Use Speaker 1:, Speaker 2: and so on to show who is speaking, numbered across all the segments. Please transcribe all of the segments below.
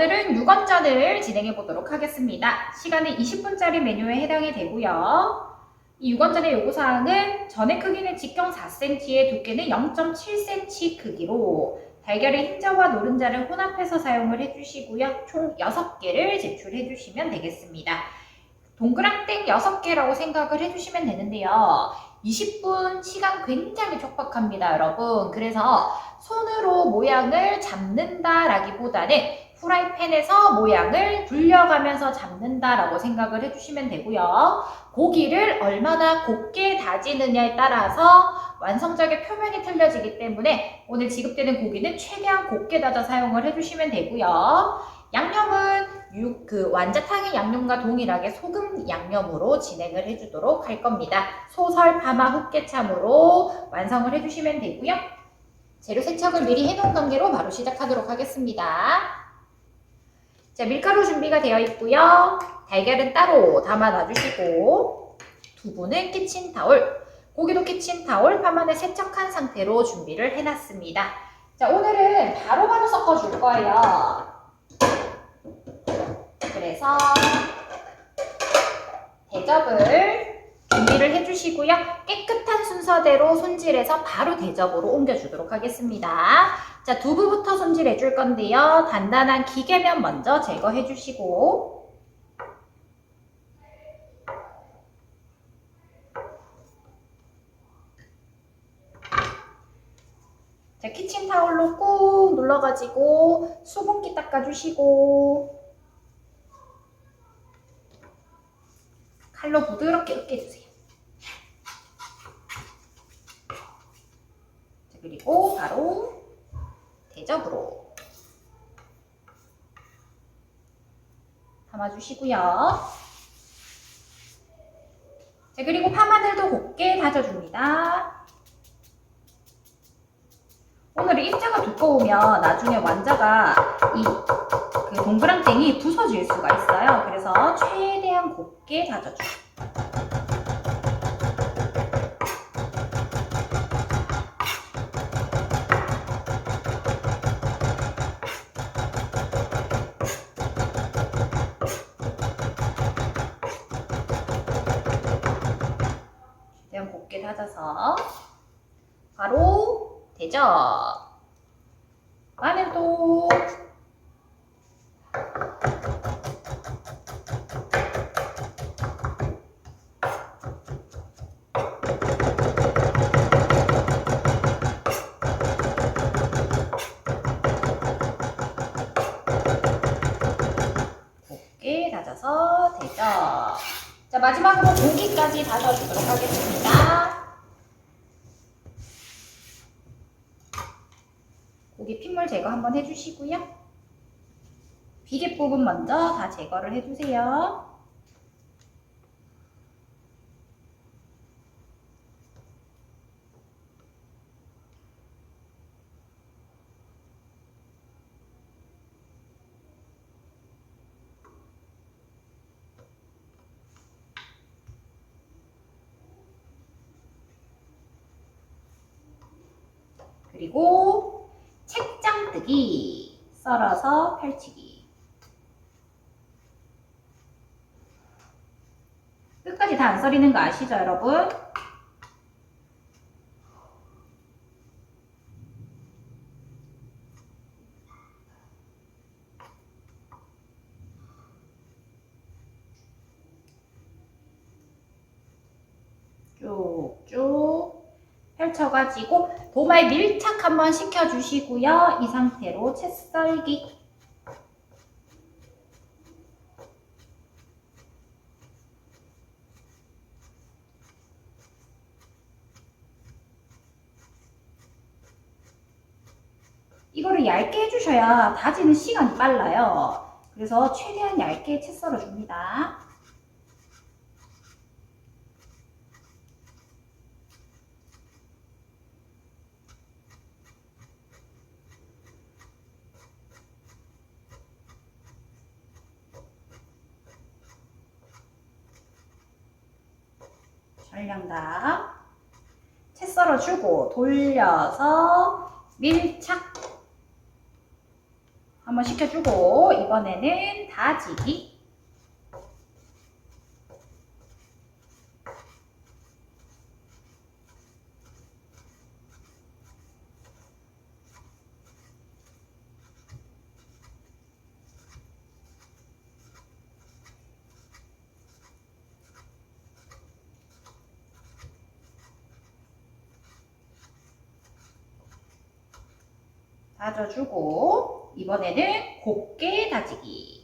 Speaker 1: 자, 오늘은 6원전을 진행해 보도록 하겠습니다. 시간은 20분짜리 메뉴에 해당이 되고요. 이 6원전의 요구사항은 전의 크기는 직경 4cm에 두께는 0.7cm 크기로 달걀의 흰자와 노른자를 혼합해서 사용을 해주시고요. 총 6개를 제출해 주시면 되겠습니다. 동그랑땡 6개라고 생각을 해주시면 되는데요. 20분 시간 굉장히 촉박합니다, 여러분. 그래서 손으로 모양을 잡는다라기보다는 프라이팬에서 모양을 굴려가면서 잡는다라고 생각을 해주시면 되고요. 고기를 얼마나 곱게 다지느냐에 따라서 완성작의 표면이 틀려지기 때문에 오늘 지급되는 고기는 최대한 곱게 다져 사용을 해주시면 되고요. 양념은 육, 그 완자탕의 양념과 동일하게 소금 양념으로 진행을 해주도록 할 겁니다. 소설 파마 흑개참으로 완성을 해주시면 되고요. 재료 세척을 미리 해놓은 관계로 바로 시작하도록 하겠습니다. 자, 밀가루 준비가 되어 있고요. 달걀은 따로 담아 놔주시고 두부는 키친타올, 고기도 키친타올, 파마는 세척한 상태로 준비를 해놨습니다. 자, 오늘은 바로 바로 섞어줄 거예요. 그래서 대접을 준비를 해주시고요. 깨끗한 순서대로 손질해서 바로 대접으로 옮겨주도록 하겠습니다. 자, 두부부터 손질해 줄 건데요. 단단한 기계면 먼저 제거해 주시고 자, 키친타올로 꾹 눌러가지고 수분기 닦아주시고 칼로 부드럽게 으깨주세요. 자, 그리고 바로 대접으로 담아주시고요. 자, 그리고 파마늘도 곱게 다져줍니다. 오늘은 입자가 두꺼우면 나중에 완자가 이 그 동그랑땡이 부서질 수가 있어요. 그래서 최대한 곱게. 최 곱게 다져서 바로. 마늘도 곱게 다져서 대접. 자 마지막으로 고기까지 다져주도록 하겠습니다. 고기 핏물 제거 한번 해주시고요. 비계 부분 먼저 다 제거를 해주세요. 그리고 책장 뜨기, 썰어서 펼치기. 끝까지 다 안 썰리는 거 아시죠, 여러분? 쭉쭉 펼쳐가지고 도마에 밀착 한번 시켜주시고요. 이 상태로 채 썰기. 이거를 얇게 해주셔야 다지는 시간이 빨라요. 그래서 최대한 얇게 채 썰어줍니다. 채 썰어 주고 돌려서 밀착. 한번 시켜주고 이번에는 다지기 다져주고 이번에는 곱게 다지기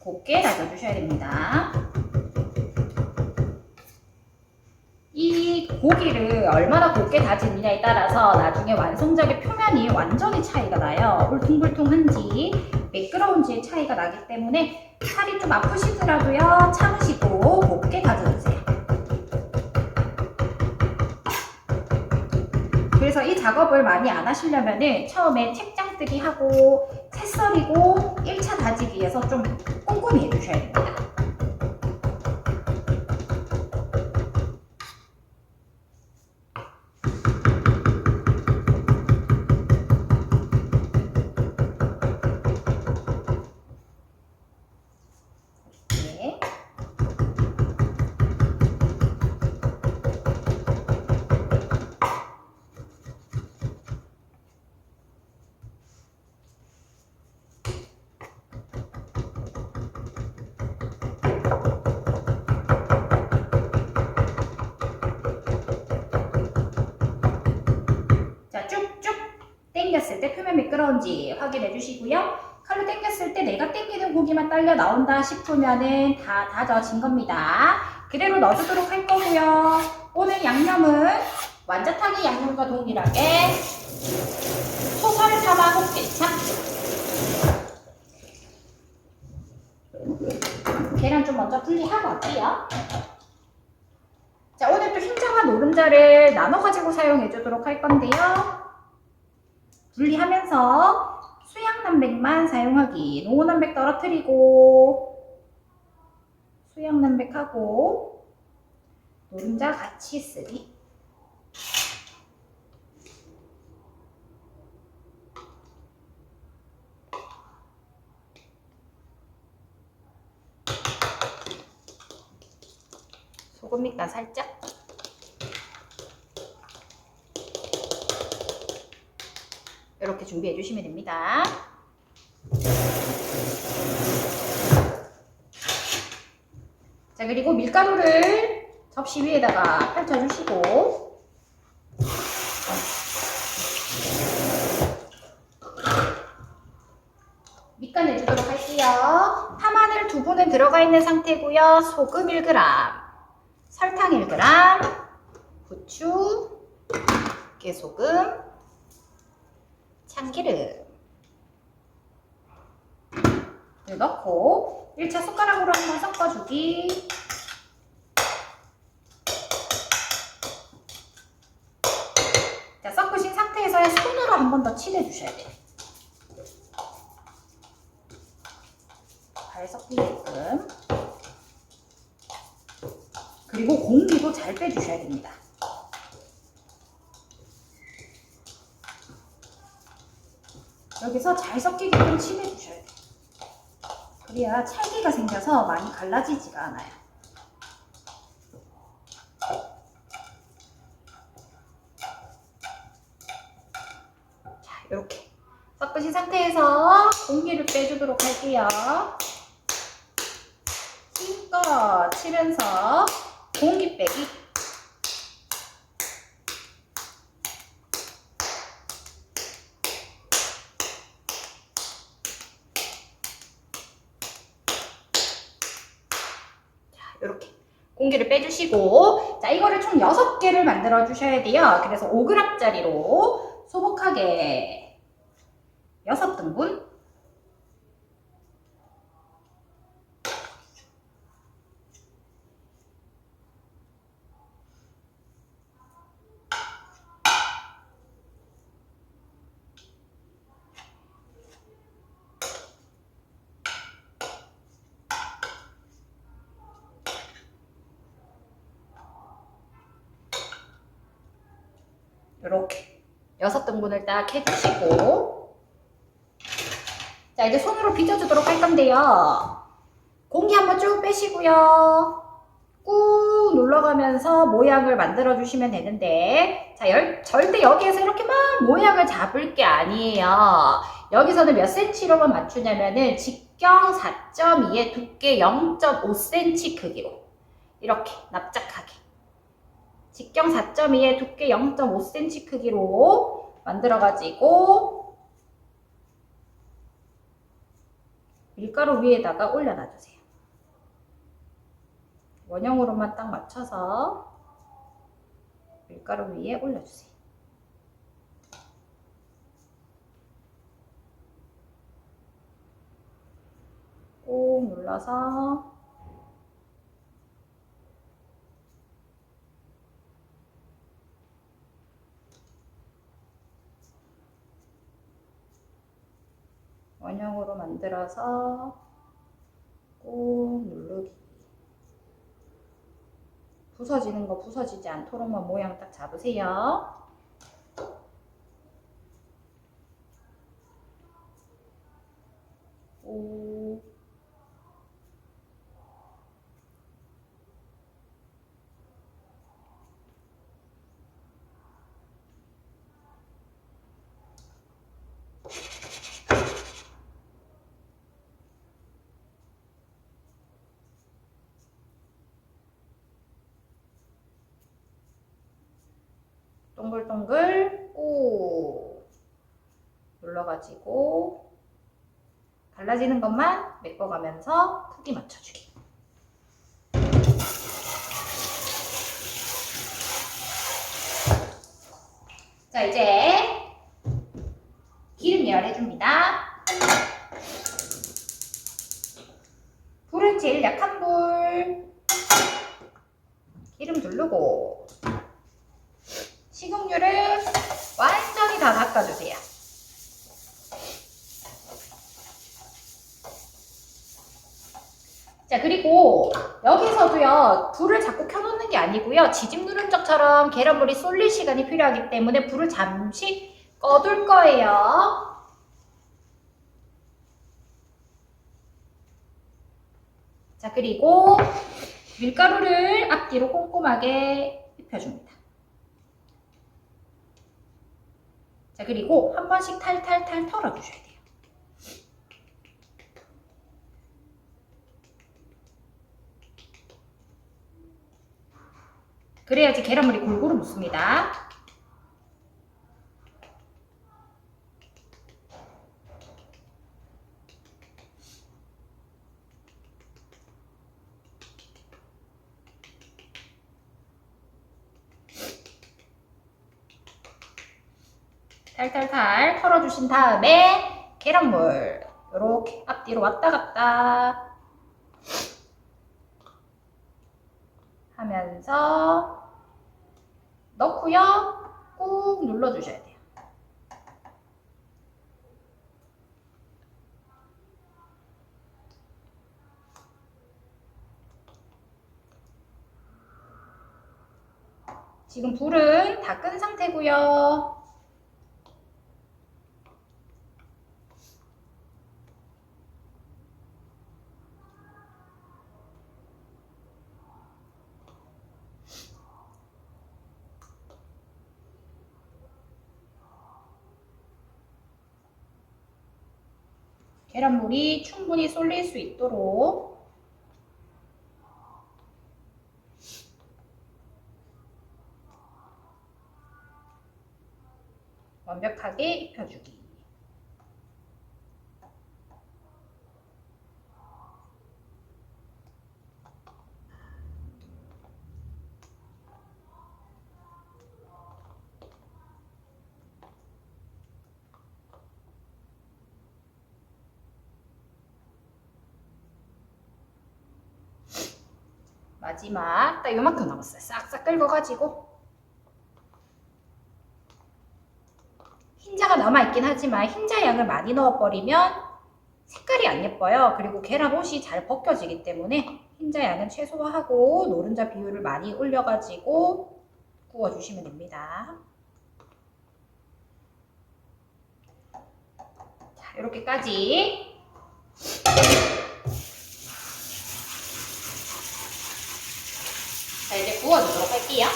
Speaker 1: 곱게 다져주셔야 됩니다. 이 고기를 얼마나 곱게 다지느냐에 따라서 나중에 완성작의 표면이 완전히 차이가 나요. 울퉁불퉁한지 매끄러운지의 차이가 나기 때문에 살이 좀 아프시더라도요. 참으시고 곱게 다져주세요. 그래서 이 작업을 많이 안 하시려면 은 처음에 책장 뜨기 하고 채 썰이고 1차 다지기에서 좀 꼼꼼히 해주셔야 됩니다. 미끄러운지 확인해 주시고요. 칼로 당겼을 때 내가 당기는 고기만 딸려 나온다 싶으면은 다 다져진 겁니다. 그대로 넣어주도록 할 거고요. 오늘 양념은 완자탕의 양념과 동일하게 소설 사마 꽃게참 계란 좀 먼저 분리하고 할게요. 자, 오늘 또 흰자와 노른자를 나눠 가지고 사용해 주도록 할 건데요. 분리하면서 수양남백만 사용하기. 노원남백 떨어뜨리고 수양남백하고 노른자 같이 쓰기. 소금 밑간 살짝. 이렇게 준비해 주시면 됩니다. 자, 그리고 밀가루를 접시 위에다가 펼쳐주시고 밑간 내주도록 할게요. 파마늘 두 분은 들어가 있는 상태고요. 소금 1g, 설탕 1g, 후추, 깨소금, 참기름. 을 넣고 1차 숟가락으로 한번 섞어주기. 자, 섞으신 상태에서 손으로 한 번 더 칠해주셔야 돼요. 잘 섞이게끔 그리고 공기도 잘 빼주셔야 됩니다 여기서 잘 섞이게끔 칠해주셔야 돼요. 그래야 찰기가 생겨서 많이 갈라지지가 않아요. 자, 이렇게 섞으신 상태에서 공기를 빼주도록 할게요. 힘껏 치면서 공기 빼기. 이렇게 공기를 빼주시고 자 이거를 총 6개를 만들어 주셔야 돼요. 그래서 5g짜리로 소복하게 6등분 이렇게 여섯 등분을 딱 해주시고 자 이제 손으로 빚어주도록 할 건데요. 공기 한번 쭉 빼시고요. 꾹 눌러가면서 모양을 만들어 주시면 되는데 자 열, 절대 여기에서 이렇게 막 모양을 잡을 게 아니에요. 여기서는 몇 cm로만 맞추냐면은 직경 4.2에 두께 0.5cm 크기로 이렇게 납작하게 직경 4.2에 두께 0.5cm 크기로 만들어 가지고 밀가루 위에다가 올려놔 주세요. 원형으로만 딱 맞춰서 밀가루 위에 올려주세요. 꾹 눌러서 원형으로 만들어서 꾹 누르기. 부서지는 거 부서지지 않도록만 모양 딱 잡으세요. 오. 동글동글 꾹 눌러가지고 갈라지는 것만 메꿔가면서 크기 맞춰주기. 자 이제 기름 예열해줍니다. 불은 제일 약한 불. 기름 두르고 식용유를 닦아주세요. 자, 그리고 여기서도요, 불을 자꾸 켜놓는 게 아니고요, 지짐 누른적처럼 계란물이 쏠릴 시간이 필요하기 때문에 불을 잠시 꺼둘 거예요. 자, 그리고 밀가루를 앞뒤로 꼼꼼하게 입혀줍니다. 자, 그리고 한 번씩 탈탈탈 털어주셔야 돼요. 그래야지 계란물이 골고루 묻습니다. 탈탈탈 털어주신 다음에 계란물 이렇게 앞뒤로 왔다 갔다 하면서 넣고요. 꾹 눌러주셔야 돼요. 지금 불은 다 끈 상태고요. 계란물이 충분히 쏠릴 수 있도록 완벽하게 입혀주기. 마지막 딱 요만큼 남았어요. 싹싹 긁어가지고 흰자가 남아있긴 하지만 흰자 양을 많이 넣어버리면 색깔이 안 예뻐요. 그리고 계란 옷이 잘 벗겨지기 때문에 흰자 양은 최소화하고 노른자 비율을 많이 올려가지고 구워주시면 됩니다. 자, 이렇게까지 할게요.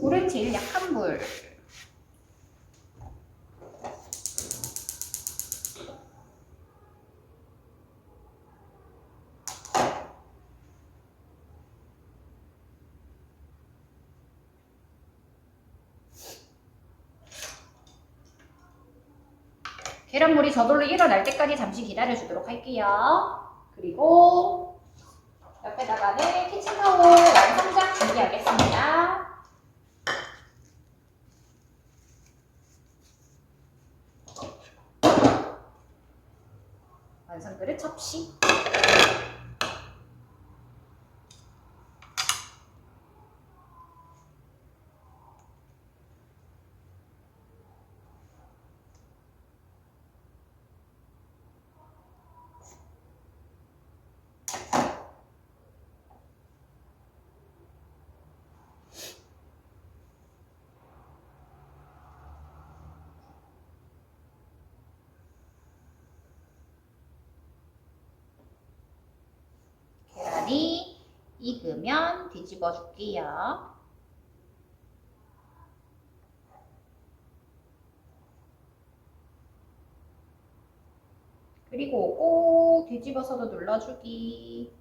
Speaker 1: 불은 제일 약한 불. 계란물이 저절로 일어날 때까지 잠시 기다려 주도록 할게요. 그리고 다가는 키친타올 완성작 준비하겠습니다. 완성 그릇 접시. 계란이 익으면 뒤집어 줄게요. 그리고 꼭 뒤집어서도 눌러주기.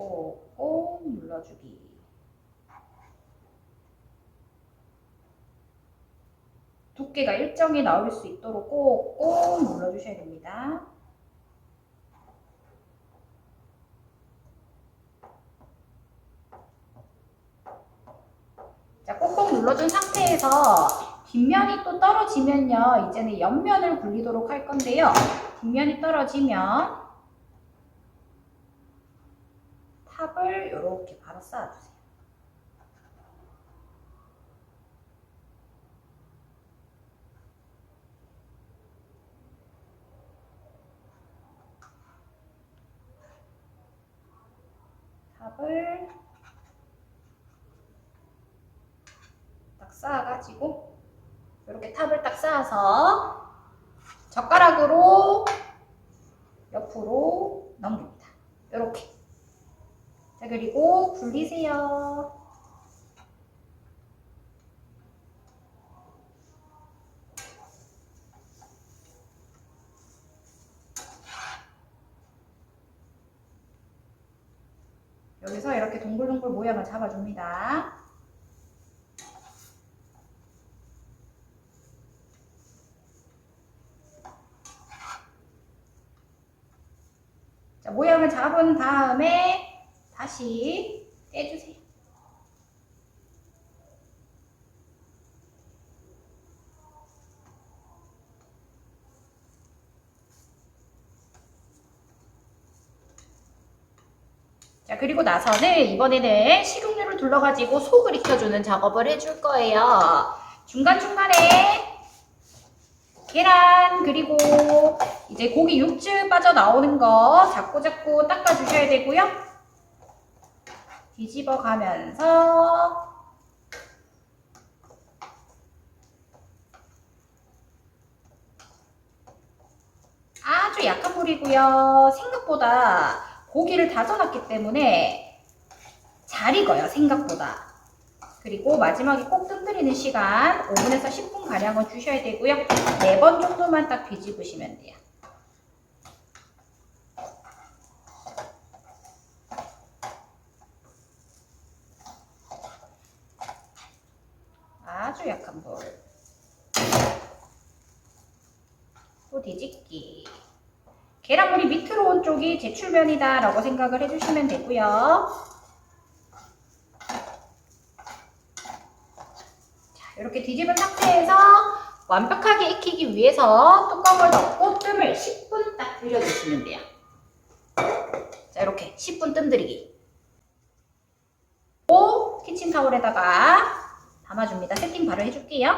Speaker 1: 꼭꼭 눌러주기. 두께가 일정히 나올 수 있도록 꼭꼭 눌러주셔야 됩니다. 자, 꼭꼭 눌러준 상태에서 뒷면이 또 떨어지면요. 이제는 옆면을 굴리도록 할 건데요. 뒷면이 떨어지면 탑을 이렇게 바로 쌓아주세요. 탑을 딱 쌓아가지고 이렇게 탑을 딱 쌓아서 젓가락으로 옆으로 넘깁니다. 이렇게. 자, 그리고 굴리세요. 여기서 이렇게 동글동글 모양을 잡아줍니다. 자, 모양을 잡은 다음에 다시 떼주세요. 자, 그리고 나서는 이번에는 식용유를 둘러가지고 속을 익혀주는 작업을 해줄 거예요. 중간중간에 계란, 그리고 이제 고기 육즙 빠져나오는 거 자꾸자꾸 닦아주셔야 되고요. 뒤집어 가면서 아주 약한 불이고요. 생각보다 고기를 다져놨기 때문에 잘 익어요. 생각보다. 그리고 마지막에 꼭 뜸들이는 시간 5분에서 10분 가량은 주셔야 되고요. 4번 정도만 딱 뒤집으시면 돼요. 아주 약한 불. 또 뒤집기. 계란물이 밑으로 온 쪽이 제출면이다 라고 생각을 해주시면 되고요. 자, 이렇게 뒤집은 상태에서 완벽하게 익히기 위해서 뚜껑을 덮고 뜸을 10분 딱 들여주시면 돼요. 자, 이렇게 10분 뜸 들이기. 오, 키친타올에다가 담아줍니다. 세팅 바로 해줄게요.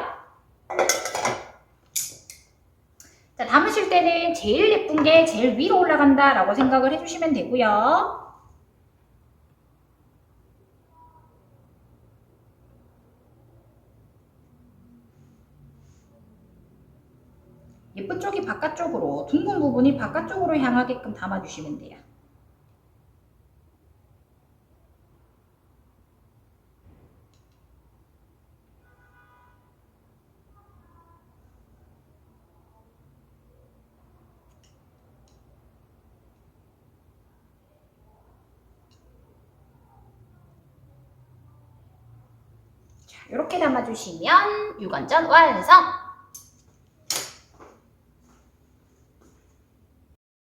Speaker 1: 자, 담으실 때는 제일 예쁜 게 제일 위로 올라간다 라고 생각을 해주시면 되고요. 예쁜 쪽이 바깥쪽으로, 둥근 부분이 바깥쪽으로 향하게끔 담아주시면 돼요. 담아주시면 유건전 완성!